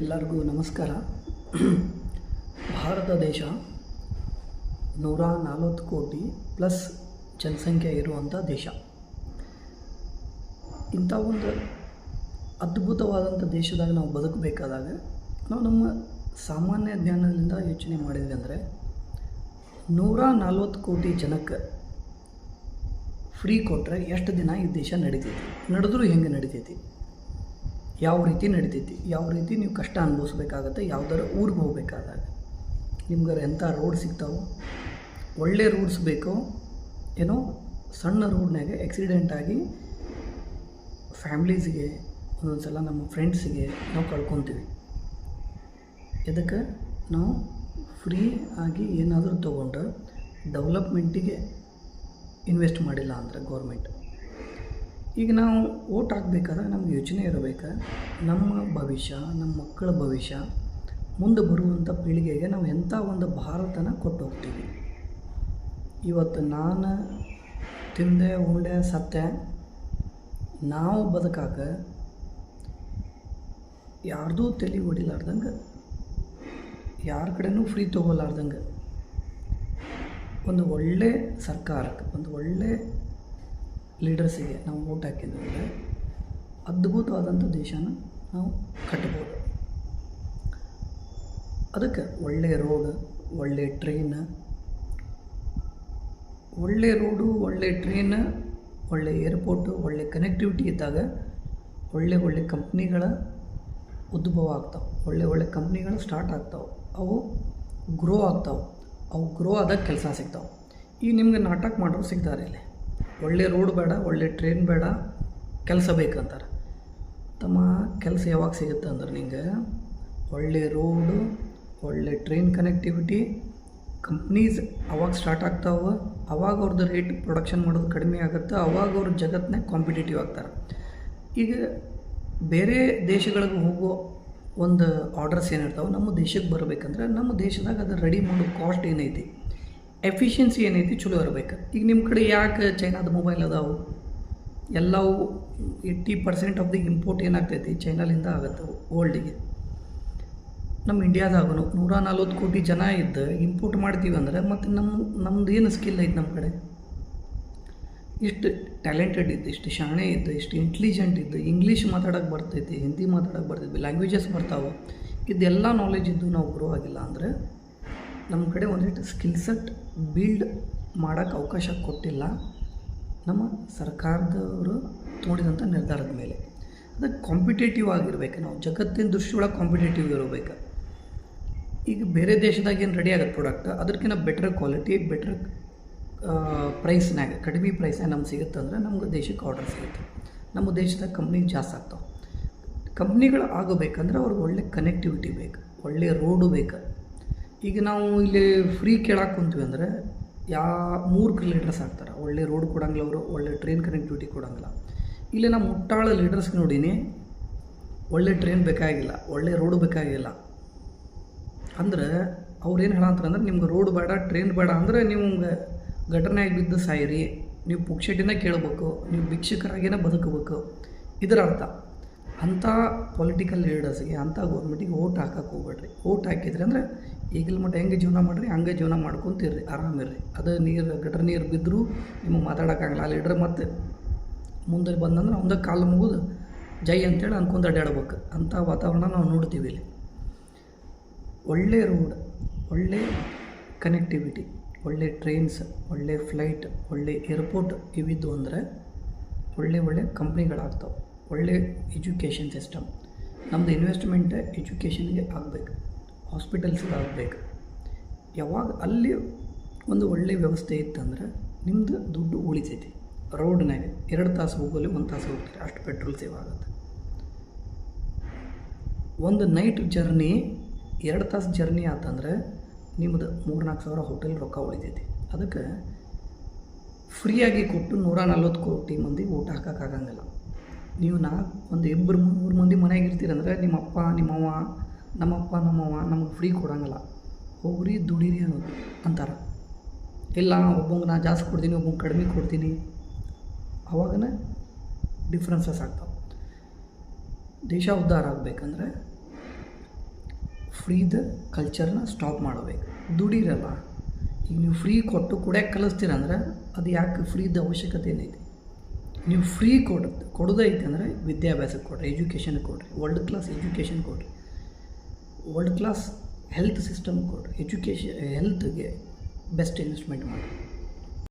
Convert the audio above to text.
ಎಲ್ಲರಿಗೂ ನಮಸ್ಕಾರ. ಭಾರತ ದೇಶ ನೂರ ನಲವತ್ತು ಕೋಟಿ ಪ್ಲಸ್ ಜನಸಂಖ್ಯೆ ಇರುವಂಥ ದೇಶ. ಇಂಥ ಒಂದು ಅದ್ಭುತವಾದಂಥ ದೇಶದಾಗ ನಾವು ಬದುಕಬೇಕಾದಾಗ ನಾವು ನಮ್ಮ ಸಾಮಾನ್ಯ ಜ್ಞಾನದಿಂದ ಯೋಚನೆ ಮಾಡಿದ್ವಿ ಅಂದರೆ ನೂರ ನಲ್ವತ್ತು ಕೋಟಿ ಜನಕ್ಕೆ ಫ್ರೀ ಕೊಟ್ಟರೆ ಎಷ್ಟು ದಿನ ಈ ದೇಶ ನಡಿತೈತಿ? ನಡೆದ್ರೂ ಹೆಂಗೆ ನಡಿತೈತಿ? ಯಾವ ರೀತಿ ನಡಿತೈತಿ, ಯಾವ ರೀತಿ ನೀವು ಕಷ್ಟ ಅನುಭವಿಸ್ಬೇಕಾಗತ್ತೆ, ಯಾವ್ದಾರ ಊರಿಗೆ ಹೋಗ್ಬೇಕಾದಾಗ. ನಿಮ್ಗಾರ ಎಂಥ ರೋಡ್ ಸಿಗ್ತಾವೆ, ಒಳ್ಳೆ ರೋಡ್ಸ್ ಬೇಕು, ಏನೋ ಸಣ್ಣ ರೋಡ್ನಾಗ ಆಕ್ಸಿಡೆಂಟ್ ಆಗಿ ಫ್ಯಾಮ್ಲೀಸ್ಗೆ ಒಂದೊಂದು ಸಲ ನಮ್ಮ ಫ್ರೆಂಡ್ಸಿಗೆ ನಾವು ಕಳ್ಕೊತೀವಿ. ಇದಕ್ಕೆ ನಾವು ಫ್ರೀ ಆಗಿ ಏನಾದರೂ ತೊಗೊಂಡು ಡೆವಲಪ್ಮೆಂಟಿಗೆ ಇನ್ವೆಸ್ಟ್ ಮಾಡಿಲ್ಲ ಅಂದರೆ ಗೌರ್ಮೆಂಟ್ ಈಗ ನಾವು ಓಟ್ ಹಾಕ್ಬೇಕಾದ್ರೆ ನಮ್ಗೆ ಯೋಚನೆ ಇರಬೇಕು. ನಮ್ಮ ಭವಿಷ್ಯ, ನಮ್ಮ ಮಕ್ಕಳ ಭವಿಷ್ಯ, ಮುಂದೆ ಬರುವಂಥ ಪೀಳಿಗೆಗೆ ನಾವು ಎಂಥ ಒಂದು ಭಾರತನ ಕೊಟ್ಟು ಹೋಗ್ತೀವಿ. ಇವತ್ತು ನಾನು ತಿಂದೆ, ಉಂಡೆ, ಸತ್ತೆ, ನಾವು ಬದುಕಾಕ ಯಾರ್ದೂ ತಲೆ ಹೊಡಿಲಾರ್ದಂಗೆ ಯಾರ ಕಡೆನೂ ಫ್ರೀ ತೊಗೊಲಾರ್ದಂಗೆ, ಒಂದು ಒಳ್ಳೆ ಸರ್ಕಾರಕ್ಕೆ, ಒಂದು ಒಳ್ಳೆ ಲೀಡರ್ಸಿಗೆ ನಾವು ಓಟ್ ಹಾಕಿದ್ರೆ ಅದ್ಭುತವಾದಂಥ ದೇಶನ ನಾವು ಕಟ್ಬೋದು. ಅದಕ್ಕೆ ಒಳ್ಳೆಯ ರೋಡ್ ಒಳ್ಳೆಯ ಟ್ರೈನ್, ಒಳ್ಳೆ ರೋಡು, ಒಳ್ಳೆ ಟ್ರೈನ್, ಒಳ್ಳೆ ಏರ್ಪೋರ್ಟು, ಒಳ್ಳೆ ಕನೆಕ್ಟಿವಿಟಿ ಇದ್ದಾಗ ಒಳ್ಳೆ ಒಳ್ಳೆ ಕಂಪ್ನಿಗಳ ಉದ್ಭವ ಆಗ್ತಾವೆ. ಒಳ್ಳೆ ಒಳ್ಳೆ ಕಂಪ್ನಿಗಳು ಸ್ಟಾರ್ಟ್ ಆಗ್ತಾವೆ. ಅವು ಗ್ರೋ ಆಗ್ತಾವೆ. ಅವು ಗ್ರೋ ಆದಾಗ ಕೆಲಸ ಸಿಗ್ತಾವೆ. ಈಗ ನಿಮ್ಗೆ ನಾಟಕ ಮಾಡೋರು ಸಿಗ್ತಾರೆ ಇಲ್ಲಿ. ಒಳ್ಳೆ ರೋಡ್ ಬೇಡ, ಒಳ್ಳೆ ಟ್ರೈನ್ ಬೇಡ, ಕೆಲಸ ಬೇಕಂತಾರೆ. ತಮ್ಮ ಕೆಲಸ ಯಾವಾಗ ಸಿಗುತ್ತೆ ಅಂದ್ರೆ ನಿಂಗೆ ಒಳ್ಳೆ ರೋಡು ಒಳ್ಳೆ ಟ್ರೈನ್ ಕನೆಕ್ಟಿವಿಟಿ ಕಂಪ್ನೀಸ್ ಅವಾಗ ಸ್ಟಾರ್ಟ್ ಆಗ್ತಾವೆ, ಅವಾಗ ಅವ್ರದ್ದು ರೇಟ್ ಪ್ರೊಡಕ್ಷನ್ ಮಾಡೋದು ಕಡಿಮೆ ಆಗುತ್ತೆ, ಅವಾಗ ಅವ್ರ ಜಗತ್ತಿನಾಗ ಕಾಂಪಿಟೇಟಿವ್ ಆಗ್ತಾರೆ. ಈಗ ಬೇರೆ ದೇಶಗಳಿಗೆ ಹೋಗೋ ಒಂದು ಆರ್ಡರ್ಸ್ ಏನಿರ್ತಾವೆ, ನಮ್ಮ ದೇಶಕ್ಕೆ ಬರಬೇಕಂದ್ರೆ ನಮ್ಮ ದೇಶದಾಗ ಅದು ರೆಡಿ ಮಾಡೋ ಕಾಸ್ಟ್ ಏನೈತಿ? ಎಫಿಷಿಯನ್ಸಿ ಏನೈತಿ ಚಲೋ ಇರಬೇಕು. ಈಗ ನಿಮ್ಮ ಕಡೆ ಯಾಕೆ ಚೈನಾದ ಮೊಬೈಲ್ ಅದಾವು? ಎಲ್ಲವೂ eighty percent of the import ಏನಾಗ್ತೈತಿ? ಚೈನಾಲಿಂದ ಆಗುತ್ತೆ ವರ್ಲ್ಡಿಗೆ ನಮ್ಮ ಇಂಡಿಯಾದಾಗೂ ನೂರ ನಲ್ವತ್ತು ಕೋಟಿ ಜನ ಇದ್ದು ಇಂಪೋರ್ಟ್ ಮಾಡ್ತೀವಿ ಅಂದ್ರೆ ಮತ್ತು ನಮ್ಮ ನಮ್ದು ಏನು ಸ್ಕಿಲ್ ಐತೆ ನಮ್ಮ ಕಡೆ? ಇಷ್ಟು ಟ್ಯಾಲೆಂಟೆಡ್ ಇದ್ದು, ಇಷ್ಟು ಶಾಣೆ ಇದ್ದು, ಇಷ್ಟು ಇಂಟೆಲಿಜೆಂಟ್ ಇದ್ದು ಇಂಗ್ಲೀಷ್ ಮಾತಾಡೋಕೆ ಬರ್ತೈತಿ ಹಿಂದಿ ಮಾತಾಡೋಕೆ ಬರ್ತೈತಿ ಲ್ಯಾಂಗ್ವೇಜಸ್ ಬರ್ತಾವೆ. ಇದೆಲ್ಲ ನಾಲೆಜ್ ಇದ್ದು ನಾವು ಗ್ರೋ ಆಗಿಲ್ಲ ಅಂದರೆ ನಮ್ಮ ಕಡೆ ಒಂದಿಷ್ಟು ಸ್ಕಿಲ್ ಸೆಟ್ ಬಿಲ್ಡ್ ಮಾಡೋಕ್ಕೆ ಅವಕಾಶ ಕೊಟ್ಟಿಲ್ಲ. ನಮ್ಮ ಸರ್ಕಾರದವರು ತೋಡಿದಂಥ ನಿರ್ಧಾರದ ಮೇಲೆ. ಅದು ಕಾಂಪಿಟೇಟಿವ್ ಆಗಿರ್ಬೇಕು. ನಾವು ಜಗತ್ತಿನ ದೃಷ್ಟಿಯೊಳಗೆ ಕಾಂಪಿಟೇಟಿವ್ ಇರಬೇಕು. ಈಗ ಬೇರೆ ದೇಶದಾಗ ಏನು ರೆಡಿ ಆಗುತ್ತೆ ಪ್ರಾಡಕ್ಟ್ ಅದಕ್ಕಿಂತ ಬೆಟ್ರ್ ಕ್ವಾಲಿಟಿ ಬೆಟ್ರ್ ಪ್ರೈಸ್ನಾಗ ಕಡಿಮೆ ಪ್ರೈಸ್ನಾಗ ನಮ್ಗೆ ಸಿಗುತ್ತೆ ಅಂದ್ರೆ ನಮ್ಗೆ ದೇಶಕ್ಕೆ ಆರ್ಡರ್ ಸಿಗುತ್ತೆ. ನಮ್ಮ ದೇಶದಾಗ ಕಂಪ್ನಿ ಜಾಸ್ತಿ ಆಗ್ತಾವೆ. ಕಂಪ್ನಿಗಳು ಆಗಬೇಕಂದ್ರೆ ಅವ್ರಿಗೆ ಒಳ್ಳೆ ಕನೆಕ್ಟಿವಿಟಿ ಬೇಕು. ಒಳ್ಳೆಯ ರೋಡು ಬೇಕು. ಈಗ ನಾವು ಇಲ್ಲಿ ಫ್ರೀ ಕೇಳಕ್ಕೆ ಕುಂತೀವಿ ಅಂದರೆ ಯಾ ಮೂರು ಕಿಲೋಮೀಟರ್ಸ್ ಆಗ್ತಾರೆ. ಒಳ್ಳೆ ರೋಡ್ ಕೊಡಂಗಿಲ್ಲ ಅವರು, ಒಳ್ಳೆ ಟ್ರೈನ್ ಕನೆಕ್ಟಿವಿಟಿ ಕೊಡಂಗಿಲ್ಲ. ಇಲ್ಲಿ ನಮ್ಮ ಮುಟ್ಟಾಳ ಲೀಡರ್ಸ್ ನೋಡೀನಿ, ಒಳ್ಳೆ ಟ್ರೈನ್ ಬೇಕಾಗಿಲ್ಲ, ಒಳ್ಳೆ ರೋಡ್ ಬೇಕಾಗಿಲ್ಲ. ಅಂದ್ರೆ ಅವ್ರು ಏನು ಹೇಳಂತಾರೆ ಅಂದ್ರೆ, ನಿಮ್ಗೆ ರೋಡ್ ಬೇಡ ಟ್ರೈನ್ ಬೇಡ ಅಂದರೆ ನೀವು ಘಟನೆಯಾಗಿ ಬಿದ್ದು ಸಾಯಿರಿ, ನೀವು ಪುಕ್ಷಟಿನ ಕೇಳಬೇಕು, ನೀವು ಭಿಕ್ಷಕರಾಗೇನೆ ಬದುಕಬೇಕು. ಇದರ ಅರ್ಥ ಅಂಥ ಪೊಲಿಟಿಕಲ್ ಲೀಡರ್ಸ್ಗೆ ಅಂಥ ಗೌರ್ಮೆಂಟಿಗೆ ಓಟ್ ಹಾಕಕ್ಕೆ ಹೋಗ್ಬೇಡ್ರಿ. ಓಟ್ ಹಾಕಿದ್ರಿ ಅಂದರೆ ಈಗಿನ ಮಟ್ಟ ಹೆಂಗೆ ಜೀವನ ಮಾಡಿರಿ, ಹಂಗೆ ಜೀವನ ಮಾಡ್ಕೊತಿರ್ರಿ ಆರಾಮಿರ್ರಿ ಅದು ನೀರು, ಗಟ್ರ ನೀರು ಬಿದ್ದರೂ ನಿಮಗೆ ಮಾತಾಡೋಕ್ಕಾಗಲ್ಲ ಆ ಲೀಡ್ರ್ ಮತ್ತೆ ಮುಂದೆ ಬಂದಂದ್ರೆ ಅವಂದ ಕಾಲು ಮುಗಿದು ಜೈ ಅಂತೇಳಿ ಅನ್ಕೊಂಡು ಅಡ್ಡಾಡ್ಬೇಕು ಅಂಥ ವಾತಾವರಣ ನಾವು ನೋಡ್ತೀವಿ ಇಲ್ಲಿ. ಒಳ್ಳೆ ರೋಡ್ ಒಳ್ಳೆ ಕನೆಕ್ಟಿವಿಟಿ ಒಳ್ಳೆ ಟ್ರೈನ್ಸ್ ಒಳ್ಳೆ ಫ್ಲೈಟ್ ಒಳ್ಳೆ ಏರ್ಪೋರ್ಟ್ ಇವಿದ್ದು ಅಂದರೆ ಒಳ್ಳೆ ಒಳ್ಳೆ ಕಂಪ್ನಿಗಳಾಗ್ತಾವೆ ಒಳ್ಳೆ ಎಜುಕೇಷನ್ ಸಿಸ್ಟಮ್. ನಮ್ಮದು ಇನ್ವೆಸ್ಟ್ಮೆಂಟ್ ಎಜುಕೇಷನ್ಗೆ ಆಗಬೇಕು. ಹಾಸ್ಪಿಟಲ್ಸ್ಗೆ ಆಗಬೇಕು. ಯಾವಾಗ ಅಲ್ಲಿ ಒಂದು ಒಳ್ಳೆ ವ್ಯವಸ್ಥೆ ಇತ್ತಂದ್ರೆ ನಿಮ್ಮದು ದುಡ್ಡು ಉಳಿತೈತಿ. ರೋಡ್ನಾಗೆ ಎರಡು ತಾಸು ಹೋಗಲಿ ಒಂದು ತಾಸು ಹೋಗ್ತಾರೆ, ಅಷ್ಟು ಪೆಟ್ರೋಲ್ ಸೇವ್ ಆಗುತ್ತೆ. ಒಂದು ನೈಟ್ ಜರ್ನಿ ಎರಡು ತಾಸು ಜರ್ನಿ ಆತಂದ್ರೆ ನಿಮ್ಮದು ಮೂರು ನಾಲ್ಕು ಸಾವಿರ ಹೋಟೆಲ್ ರೊಕ್ಕ ಉಳಿತೈತಿ. ಅದಕ್ಕೆ ಫ್ರೀಯಾಗಿ ಕೊಟ್ಟು ನೂರ ನಲ್ವತ್ತು ಕೋಟಿ ಮಂದಿ ಊಟ ಹಾಕೋಕ್ಕಾಗಂಗಿಲ್ಲ. ನೀವು ನಾ ಒಂದು ಇಬ್ಬರು ಮೂರು ಮಂದಿ ಮನೆಯಾಗ ಇರ್ತೀರಂದ್ರೆ ನಿಮ್ಮ ಅಪ್ಪ ನಿಮ್ಮವ್ವ, ನಮ್ಮಪ್ಪ, ನಮ್ಮವ್ವ ನಮಗೆ ಫ್ರೀ ಕೊಡೋಂಗಿಲ್ಲ. ಹೋಗ್ರಿ, ದುಡೀರಿ ಅನ್ನೋದು ಅಂತಾರೆ. ಇಲ್ಲ, ಒಬ್ಬಂಗೆ ನಾ ಜಾಸ್ತಿ ಕೊಡ್ತೀನಿ, ಒಬ್ಬಂಗೆ ಕಡಿಮೆ ಕೊಡ್ತೀನಿ. ಅವಾಗನೇ ಡಿಫ್ರೆನ್ಸಸ್ ಆಗ್ತಾವೆ. ದೇಶ ಉದ್ಧಾರ ಆಗಬೇಕಂದ್ರೆ ಫ್ರೀದ ಕಲ್ಚರ್ನ ಸ್ಟಾಪ್ ಮಾಡಬೇಕು. ದುಡೀರಲ್ಲ. ಈಗ ನೀವು ಫ್ರೀ ಕೊಟ್ಟು ಕೊಡ್ಯಾಕೆ ಕಲಿಸ್ತೀರಂದ್ರೆ ಅದು ಯಾಕೆ ಫ್ರೀದ ಅವಶ್ಯಕತೆ ಏನೈತಿ ನೀವು ಫ್ರೀ ಕೊಡ, ಕೊಡೋದೈತೆ ಅಂದರೆ ವಿದ್ಯಾಭ್ಯಾಸಕ್ಕೆ ಕೊಡ್ರಿ ಎಜುಕೇಷನ್ ಕೊಡ್ರಿ ವರ್ಲ್ಡ್ ಕ್ಲಾಸ್ ಎಜುಕೇಷನ್ ಕೊಡ್ರಿ. ವರ್ಲ್ಡ್ ಕ್ಲಾಸ್ ಹೆಲ್ತ್ ಸಿಸ್ಟಮ್ ಕೊಡ್ರಿ ಎಜುಕೇಷನ್ ಹೆಲ್ತ್ಗೆ ಬೆಸ್ಟ್ ಇನ್ವೆಸ್ಟ್ಮೆಂಟ್ ಮಾಡಿ